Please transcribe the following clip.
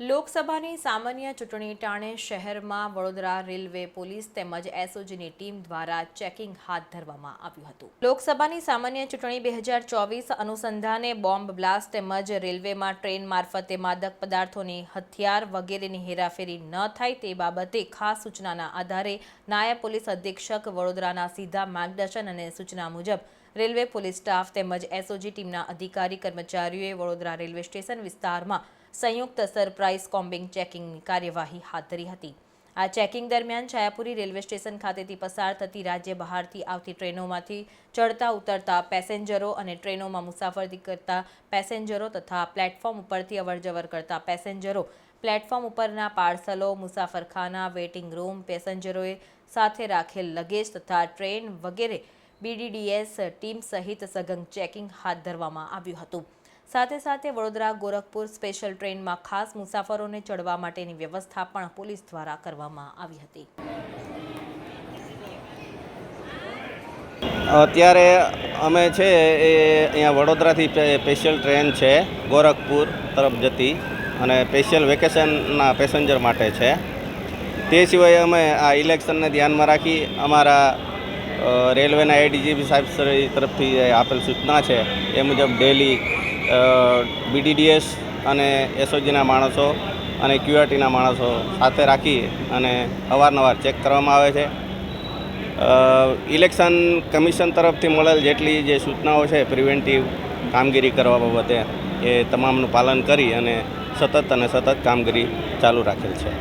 લોકસભાની સામાન્ય ચૂંટણી ટાણે શહેરમાં વડોદરા રેલવે પોલીસ તેમજ એસઓજીની ટીમ દ્વારા ચેકિંગ હાથ ધરવામાં આવ્યું હતું. લોકસભાની સામાન્ય ચૂંટણી બે અનુસંધાને બોમ્બ બ્લાસ્ટ તેમજ રેલવેમાં ટ્રેન મારફતે માદક પદાર્થોની હથિયાર વગેરેની હેરાફેરી ન થાય તે બાબતે ખાસ સૂચનાના આધારે નાયબ પોલીસ અધિક્ષક વડોદરાના સીધા માર્ગદર્શન અને સૂચના મુજબ રેલવે, પોલીસ સ્ટાફ તેમજ એસઓજી ટીમના અધિકારી, કર્મચારીઓએ વડોદરા રેલવે સ્ટેશન વિસ્તારમાં સંયુક્ત સરપ્રાઇઝ કોમ્બિંગ ચેકિંગની કાર્યવાહી હાથ ધરી હતી. આ ચેકિંગ દરમિયાન છાયાપુરી રેલવે સ્ટેશન ખાતેથી પસાર થતી રાજ્ય બહારથી આવતી ટ્રેનોમાંથી ચડતા, ઉતરતા પેસેન્જરો અને ટ્રેનોમાં મુસાફરી કરતા પેસેન્જરો તથા પ્લેટફોર્મ ઉપરથી અવરજવર કરતા પેસેન્જરો, પ્લેટફોર્મ ઉપરના પાર્સલો, મુસાફરખાના, વેઇટિંગ રૂમ, પેસેન્જરોએ સાથે રાખેલ લગેજ તથા ટ્રેન વગેરે બીડીડીએસ ટીમ સહિત સઘન ચેકિંગ હાથ ધરવામાં આવ્યું હતું. સાથે સાથે વડોદરા ગોરખપુર સ્પેશિયલ ટ્રેનમાં ખાસ મુસાફરોને ચડવા માટેની વ્યવસ્થા પણ પોલીસ દ્વારા કરવામાં આવી હતી. અત્યારે અમે છે એ અહીંયા વડોદરાથી સ્પેશિયલ ટ્રેન છે, ગોરખપુર તરફ જતી અને સ્પેશિયલ વેકેશનના પેસેન્જર માટે છે. તે સિવાય અમે આ ઇલેક્શનને ધ્યાનમાં રાખી અમારા રેલવેના એડીજીપી સાહેબ તરફથી આપેલ સૂચના છે, એ મુજબ ડેલી બીડીડીએસ અને એસઓજીના માણસો અને ક્યુઆરટીના માણસો સાથે રાખી અને અવારનવાર ચેક કરવામાં આવે છે. ઇલેક્શન કમિશન તરફથી મળેલ જેટલી જે સૂચનાઓ છે, પ્રિવેન્ટિવ કામગીરી કરવા બાબતે એ તમામનું પાલન કરી અને સતત અને સતત કામગીરી ચાલુ રાખેલ છે.